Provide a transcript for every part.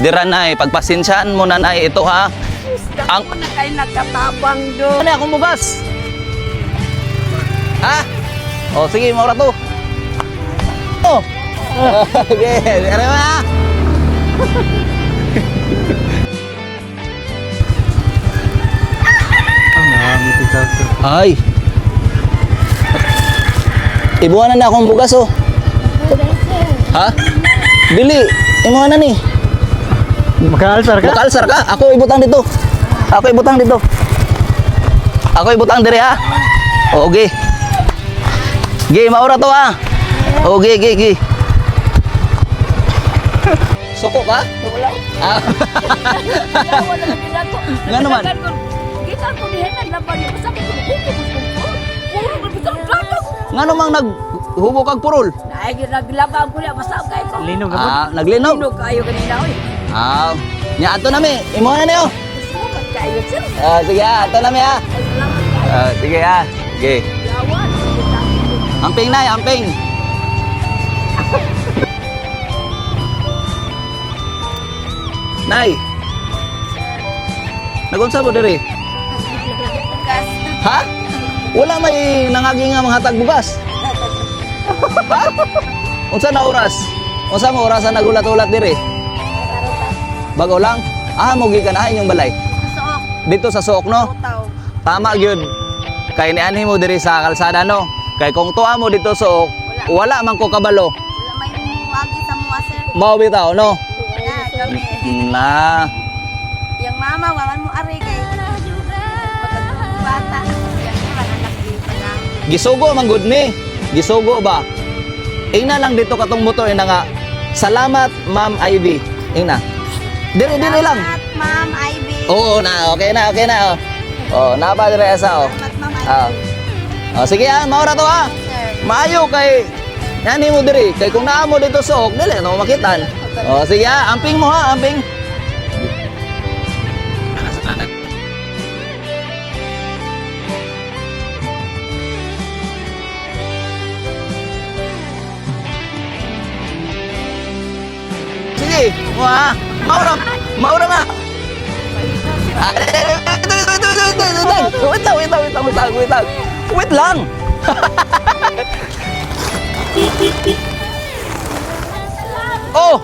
Dira nay, pagpasensyaan mo na nay ito ha. Ang- Ang... na kayo nagkatabang doon. Ano akong bugas? Ha? O sige, maura to. Oh. Okay, ba? ha? Ay. Ibuhanan na akong bugas oh. Ha? Bili. Imuhanan ni. Makaalsar ka? Makalsar ka? Ako ibutang dito. Ako ibutang dito. Ako ibutang dire ha. O, okay. Gi, maura to ha. O, gi, gi, gi. Suko ka? Wala. Ah. Na. Nga naman. Kita ko ni Henan laban niya. Basta ko ko Puro na bitang plata ko. Nga namang naghubo kag purol. Ay, naglabang ko niya. Basta kayo ko. Linog Ah, naglinog. Linog kayo kanina. Oy. Ah, nya ato na mi. Imo na niyo. Ah, sige ha, ato na mi kayo. Ah, sige ha. Sige. Amping na, amping. Nay. Nagunsa mo diri? Ha? Wala may nangagi nga mga hatag bugas. Ha? Unsa na oras? Unsa mo orasan nagulat-ulat diri? Bago lang? Ah, mo gikan ah inyong balay. Dito sa Suok no? Utaw. Tama gyud. Kay nianhi mo diri sa kalsada no. Kay kung tuwa mo dito sa Suok, wala man ko kabalo. Wala may wagi sa mga sir. Mao bitaw no. Wala kami. Na. Yung mama, wawan mo ari kay bata. Na. Gisugo man gud ni. Gisugo ba? Ina lang dito katong motor ina nga. Salamat Ma'am Ivy. Ina. Diri diri lang. Ma'am Ivy. Oo na, okay na, okay na. Oh, oh napa dire sa oh. Ah. Oh, sige ah, maura to ah. Maayo kay Nani mo diri kay kung naa mo dito sa ok dili no makitan. Oh, sige ah, amping mo ha, amping. Mo ha. Maura, maura nga. Ah. Wait lang, wait lang, wait lang, wait lang, wait lang. Wait lang. Oh!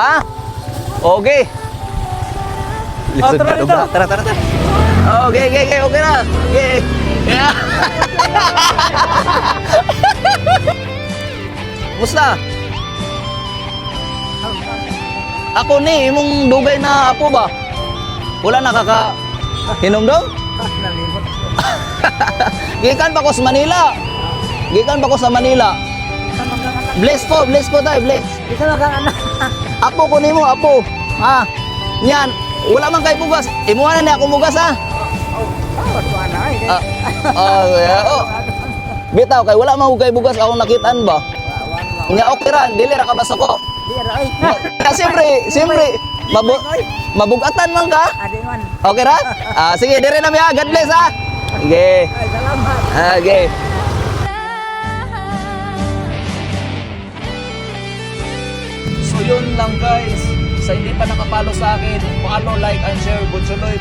Ha? Okay. Listen tara ka? Tara, tara, tara. Okay, okay, okay, okay na. Okay. Yeah. Musta? Ako ni, imong dugay na apo ba? Wala nakaka hinom daw? Nalimot. Gikan pa ko sa Manila. Gikan pa ko sa Manila. Bless po, bless po tayo, bless. Isa na kang anak. Apo ko nimo, apo. Ha? Yan, wala man kay bugas. Imuha na niya akong bugas ha. Ah, oh, yeah, oh. Bitaw kay wala man kay bugas akong nakitaan ba. Nya okay ra, dili ra ka basta ko. Di ra ay. Kasi siyempre, siyempre mabu mabugatan man ka. Adi man. Okay ra? Ah, sige, dire na mi ha. God bless ha. Sige. Ay, salamat. Okay. So yun lang guys. Sa hindi pa nakapalo sa akin, follow, like, and share. Butsuloy.